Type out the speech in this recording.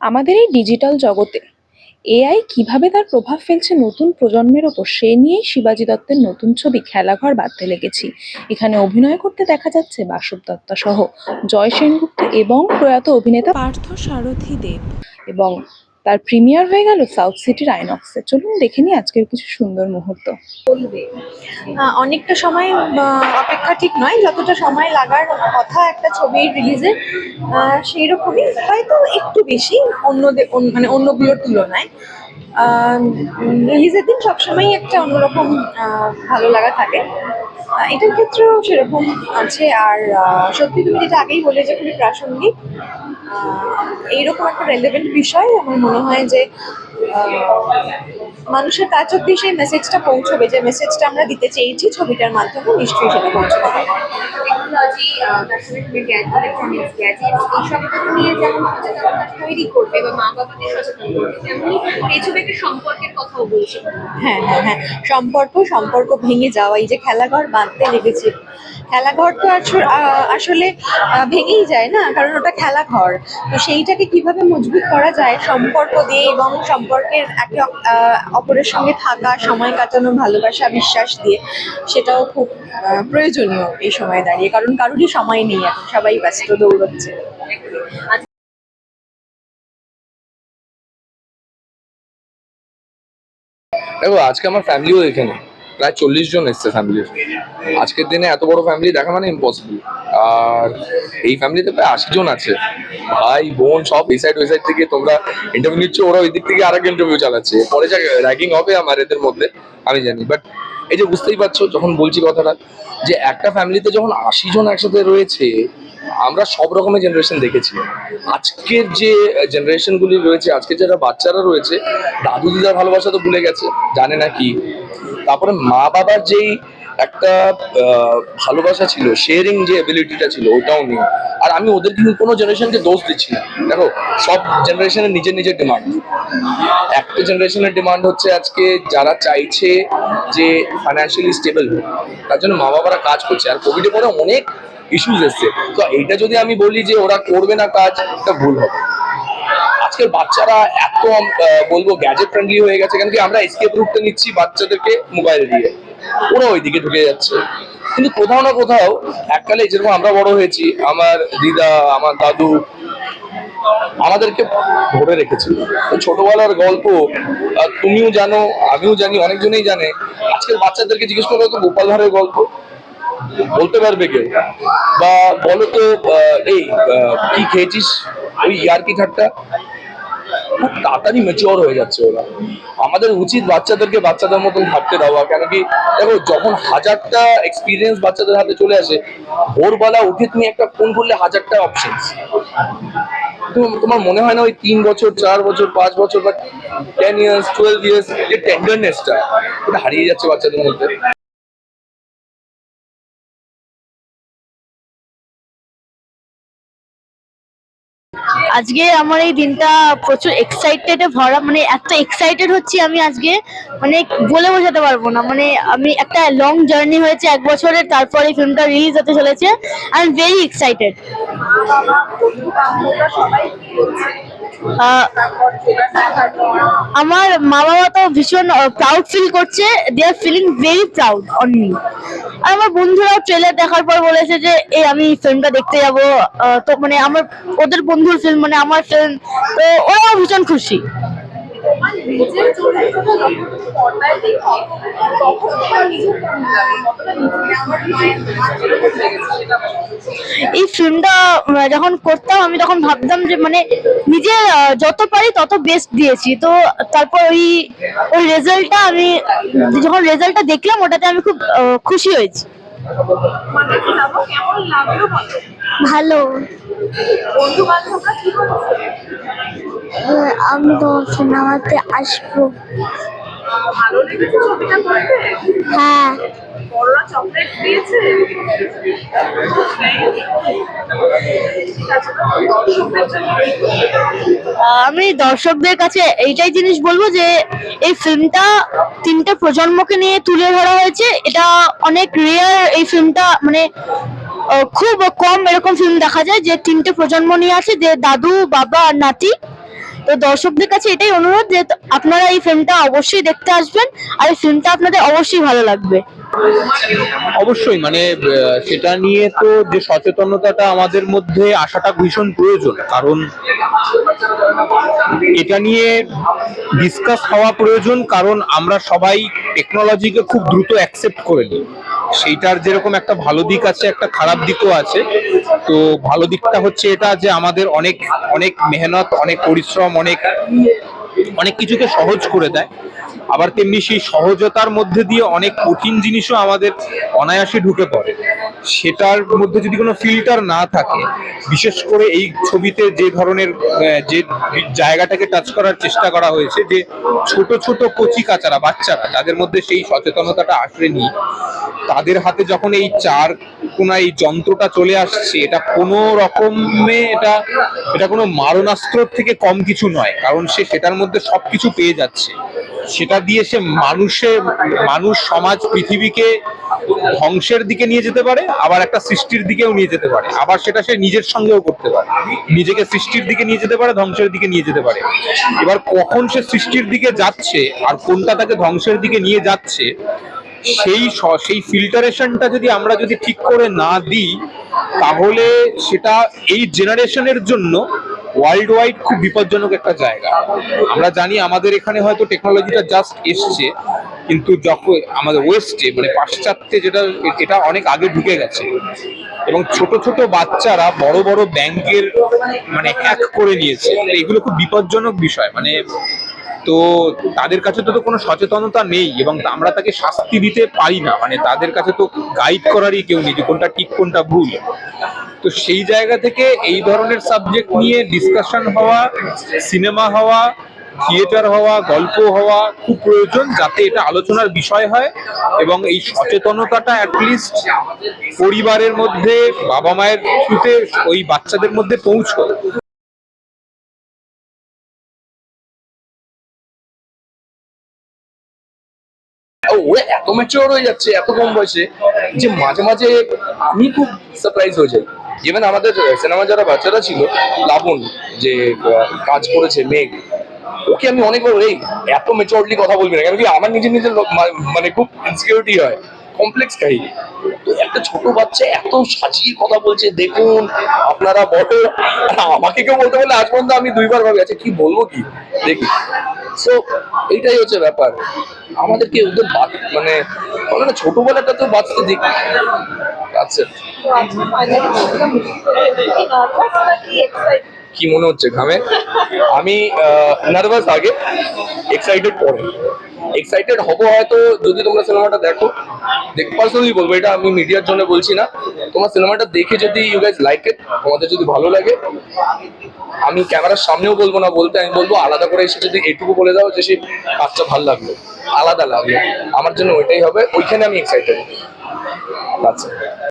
আমাদের এই ডিজিটাল জগতে। এআই কীভাবে তার প্রভাব ফেলছে নতুন প্রজন্মের ওপর সে নিয়েই শিবাজি দত্তের নতুন ছবি খেলাঘর বাঁধতে লেগেছি। এখানে অভিনয় করতে দেখা যাচ্ছে বাসব দত্ত সহ জয় সেনগুপ্ত এবং প্রয়াত অভিনেতা পার্থ সারথী দেব। এবং তার প্রিমিয়ার হয়ে গেল সাউথ সিটির আইনক্সে চলুন দেখে নিই আজকের কিছু সুন্দর মুহূর্ত। অনেকটা সময় অপেক্ষা ঠিক নয়, যতটা সময় লাগার কথা একটা ছবির রিলিজে সেই রকমই হয়তো একটু বেশি অন্যদের অন্য- মানে অন্যগুলোর তুলনায়। রিলিজের দিন সবসময় একটা অন্যরকম ভালো লাগা থাকে। এটার ক্ষেত্রেও সেরকম আছে, আর সত্যি তুমি যেটা আগেই বলে যে খুবই প্রাসঙ্গিক। এইরকম একটা রেলেভেন্ট বিষয় আমার মনে হয় যে মানুষের কাছ অব্দি সেই মেসেজটা পৌঁছবে যে মেসেজটা আমরা দিতে চেয়েছি ছবিটার মাধ্যমে নিশ্চয়ই সেটা পৌঁছবে। টেকনোলজি তার সঙ্গে সঙ্গে ইলেকট্রনিক্স গ্যাজেটস এইসবগুলো নিয়ে যেমন সচেতনতা তৈরি করবে বা মা বাবাদের সচেতন করবে তেমনি এই ছবি একটা সম্পর্কের কথাও বলছে। হ্যাঁ হ্যাঁ হ্যাঁ। সম্পর্ক সম্পর্ক ভেঙে যাওয়া এই যে খেলাঘর বাঁধতে লেগেছে। খেলাঘর তো আস- আসলে ভেঙেই যায় না কারণ ওটা খেলাঘর। তো সেইটাকে কীভাবে মজবুত করা যায় সম্পর্ক দিয়ে এবং সম্পর্কের একে অপরের সঙ্গে থাকা, সময় কাটানো, ভালোবাসা, বিশ্বাস দিয়ে সেটাও খুব প্রয়োজনীয় এই সময় দাঁড়িয়ে। কারণ কারোরই সময় নেই এখন, সবাই ব্যস্ত, দৌড়চ্ছে। দেখো, আজকে আমার ফ্যামিলিও এখানে। প্রায় চল্লিশ জন এসছে ফ্যামিলির আজকের দিনে এত বড় ফ্যামিলি দেখা মানে ইম্পসিবল আর এই ফ্যামিলিতে প্রায় আশি জন আছে। ভাই, বোন সব এই সাইড ওই সাইড থেকে তোমরা ইন্টারভিউ নিচ্ছ ওরা ওই দিক থেকে আরেক ইন্টারভিউ চালাচ্ছে। পরে যা র্যাগিং হবে আমার এদের মধ্যে, আমি জানি। বাট এই যে বুঝতেই পারছ, যখন বলছি কথাটা, যে একটা ফ্যামিলিতে যখন আশি জন একসাথে রয়েছে, আমরা সব রকমের জেনারেশন দেখেছি। আজকের যে জেনারেশন গুলি রয়েছে, আজকের যারা বাচ্চারা রয়েছে দাদু দিদার ভালোবাসা তো ভুলে গেছে, জানে না কি। তারপরে মা বাবার যেই একটা ভালোবাসা ছিল শেয়ারিং যে এবিলিটিটা ছিল, ওটাও নেই। আর আমি ওদের কিন্তু কোনো জেনারেশনকে দোষ দিচ্ছি না। দেখো, সব জেনারেশনের নিজের নিজের ডিমান্ড একটা জেনারেশনের ডিমান্ড হচ্ছে আজকে যারা চাইছে যে ফাইন্যান্সিয়ালি স্টেবল হোক, তার জন্য মা বাবারা কাজ করছে। আর কোভিডের পরে অনেক ইস্যুস এসছে। তো এইটা যদি আমি বলি যে ওরা করবে না কাজ, এটা ভুল হবে। আজকের বাচ্চারা এত বলব গ্যাজেট ফ্রেন্ডলি হয়ে গেছে, কেন কি আমরা এসকেপ রুটটা নিচ্ছি বাচ্চাদেরকে মোবাইল দিয়ে। ওরা ওইদিকে ঢুকে যাচ্ছে। কিন্তু কোথাও না কোথাও এককালে যেরকম আমরা বড় হয়েছি, আমার দিদা, আমার দাদু আমাদেরকে ধরে রেখেছিল। ছোটবেলার গল্প তুমিও জানো, আমিও জানি, অনেকজনেই জানে। আজকের বাচ্চাদেরকে জিজ্ঞেস করো তো গোপাল ভাঁড়ের গল্প। বলতে পারবে কেউ? বা বলো তো এই কি খেয়েছিস? ওই ইয়ার কি ঠাট্টা? খুব তাড়াতাড়ি মেচিওর হয়ে যাচ্ছে ওরা। আমাদের উচিত বাচ্চাদেরকে বাচ্চাদের মতন ভাবতে দেওয়া কেন কি দেখো, যখন হাজারটা এক্সপিরিয়েন্স বাচ্চাদের হাতে চলে আসে, ভোরবেলা উঠে তুমি একটা ফোন করলে হাজারটা অপশনস তোমার মনে হয় না ওই তিন বছর, চার বছর, পাঁচ বছর বা টেন ইয়ার্স টুয়েলভ ইয়ার্স যে টেন্ডারনেসটা ওটা হারিয়ে যাচ্ছে বাচ্চাদের মধ্যে? আজকে আমার এই দিনটা প্রচুর এক্সাইটেডে ভরা মানে এত এক্সাইটেড হচ্ছি আমি আজকে মানে বলে বোঝাতে পারব না। মানে আমি একটা লং জার্নি হয়েছে এক বছরের, তারপরে ফিল্মটা রিলিজ হতে চলেছে। আই এম ভেরি এক্সাইটেড আমার মা বাবা তো ভীষণ প্রাউড ফিল করছে। They are feeling very proud on me আর আমার বন্ধুরাও ট্রেলার দেখার পর বলেছে যে, এই, আমি ফিল্মটা দেখতে যাব। তো মানে আমার, ওদের বন্ধুর ফিল্ম মানে আমার ফিল্ম তো ওরাও ভীষণ খুশি। নিজের চরিত্রটা যখন পর্দায় দেখো তখন তোমার নিজের কেমন লাগে? কতটা নিজেকে আমার মায়ের সেটা এই ফিল্মটা যখন করতাম আমি তখন ভাবতাম যে মানে নিজে যত পারি তত বেস্ট দিয়েছি। তো তারপর ওই ওই রেজাল্টটা আমি যখন রেজাল্টটা দেখলাম ওটাতে আমি খুব খুশি হয়েছি। মানে ভালো। বন্ধু বান্ধবরা কি আমি তো সিনেমাতে আসব। ভালো লেগেছে ছবিটা করতে হ্যাঁ বড়রা চকলেট দিয়েছে? আমি দর্শকদের কাছে এইটাই জিনিস বলব যে এই ফিল্মটা তিনটে প্রজন্মকে নিয়ে তুলে ধরা হয়েছে। এটা অনেক রেয়ার এই ফিল্মটা মানে খুব কম এরকম ফিল্ম দেখা যায় যে তিনটে প্রজন্ম নিয়ে আছে যে দাদু বাবা আর নাতি। তো দর্শকদের কাছে এটাই অনুরোধ যে আপনারা এই ফিল্মটা অবশ্যই দেখতে আসবেন আর এই ফিল্মটা আপনাদের অবশ্যই ভালো লাগবে। অবশ্যই মানে সেটা নিয়ে তো যে সচেতনতাটা আমাদের মধ্যে আসাটা ভীষণ প্রয়োজন, কারণ এটা নিয়ে ডিসকাস হওয়া প্রয়োজন, কারণ আমরা সবাই টেকনোলজিকে খুব দ্রুত অ্যাকসেপ্ট করে নিই। সেইটার যেরকম একটা ভালো দিক আছে, একটা খারাপ দিকও আছে। তো ভালো দিকটা হচ্ছে এটা যে আমাদের অনেক অনেক মেহনত, অনেক পরিশ্রম, অনেক অনেক কিছুকে সহজ করে দেয়। আবার তেমনি সেই সহজতার মধ্যে দিয়ে অনেক কঠিন জিনিসও আমাদের অনায়াসে ঢুকে পড়ে। সেটার মধ্যে যদি কোনো ফিল্টার না থাকে, বিশেষ করে এই ছবিতে যে ধরনের যে জায়গাটাকে টাচ করার চেষ্টা করা হয়েছে, যে ছোট ছোট কচি কাচারা বাচ্চারা যাদের মধ্যে সেই সচেতনতাটা আসেনি, তাদের হাতে যখন এই চার কোনা এই যন্ত্রটা চলে আসছে, এটা কোনো রকমে এটা এটা কোনো মারণাস্ত্র থেকে কম কিছু নয়, কারণ সে সেটার মধ্যে সবকিছু পেয়ে যাচ্ছে। সেটা দিয়ে সে মানুষের মানুষ, সমাজ, পৃথিবীকে ধ্বংসের দিকে নিয়ে যেতে পারে, আবার একটা সৃষ্টির দিকেও নিয়ে যেতে পারে। আবার সেটা সে নিজের সঙ্গেও করতে পারে। নিজেকে সৃষ্টির দিকে নিয়ে যেতে পারে, ধ্বংসের দিকে নিয়ে যেতে পারে। এবার কখন সে সৃষ্টির দিকে যাচ্ছে আর কোনটা তাকে ধ্বংসের দিকে নিয়ে যাচ্ছে, সেই সেই ফিল্টারেশনটা যদি আমরা যদি ঠিক করে না দিই, তাহলে সেটা এই জেনারেশনের জন্য ওয়ার্ল্ড ওয়াইড খুব বিপজ্জনক একটা জায়গা। আমরা জানি আমাদের এখানে হয়তো টেকনোলজিটা জাস্ট এসছে, কিন্তু যখন আমাদের ওয়েস্টে মানে পাশ্চাত্যে যেটা, এটা অনেক আগে ঢুকে গেছে। এবং ছোট ছোট বাচ্চারা বড় বড় ব্যাংকের মানে হ্যাক করে নিয়েছে। এগুলো খুব বিপজ্জনক বিষয় মানে তো তাদের কাছে তো তো কোনো সচেতনতা নেই, এবং আমরা তাকে শাস্তি দিতে পারি না। মানে তাদের কাছে তো গাইড করারই কেউ নেই যে কোনটা ঠিক, কোনটা ভুল। তো সেই জায়গা থেকে এই ধরনের সাবজেক্ট নিয়ে ডিসকাশন হওয়া সিনেমা হওয়া থিয়েটার হওয়া, গল্প হওয়া খুব প্রয়োজন যাতে এটা আলোচনার বিষয় হয় এবং এই সচেতনতাটা অ্যাটলিস্ট পরিবারের মধ্যে, বাবা মায়ের থ্রুতে ওই বাচ্চাদের মধ্যে পৌঁছয়। ও এত ম্যাচিওর হয়ে যাচ্ছে, এত কম বয়সে যে মাঝে মাঝে আমি খুব সারপ্রাইজ হয়ে যাই। ইভেন আমাদের সিনেমা যারা বাচ্চারা ছিল লাবণ যে কাজ করেছে, মেঘ, ওকে আমি অনেকবার এই, এত মেচুরলি কথা বলবি না কেন? কি আমার নিজের নিজের মানে খুব ইনসিকিউরিটি হয় কমপ্লেক্স কাহিনী। তো একটা ছোট বাচ্চা এত সাজিয়ে কথা বলছে, দেখুন, আপনারা বড় আমাকে কেউ বলতে বললে আজ পর্যন্ত আমি দুইবার ভাবি আচ্ছা কি বলব কি? দেখি। সো এইটাই হচ্ছে ব্যাপার। আমাদেরকে ওদের মানে বলে না, ছোটবেলাটা তো বাঁচতে দিক। আচ্ছা কি মনে হচ্ছে ঘামে? আমি নার্ভাস আগে এক্সাইটেড পরে। এক্সাইটেড হব হয়তো যদি তোমরা সিনেমাটা দেখো দেখ। পার্সোনালি বলব, এটা আমি মিডিয়ার জন্য বলছি না। তোমার সিনেমাটা দেখে যদি ইউ গাইজ লাইক ইট তোমাদের যদি ভালো লাগে, আমি ক্যামেরার সামনেও বলব না, বলতে আমি বলব আলাদা করে এসে যদি এটুকু বলে দাও যে সেই কাজটা ভালো লাগল, আলাদা লাগল। আমার জন্য ওইটাই হবে, ওইখানে আমি এক্সাইটেড আচ্ছা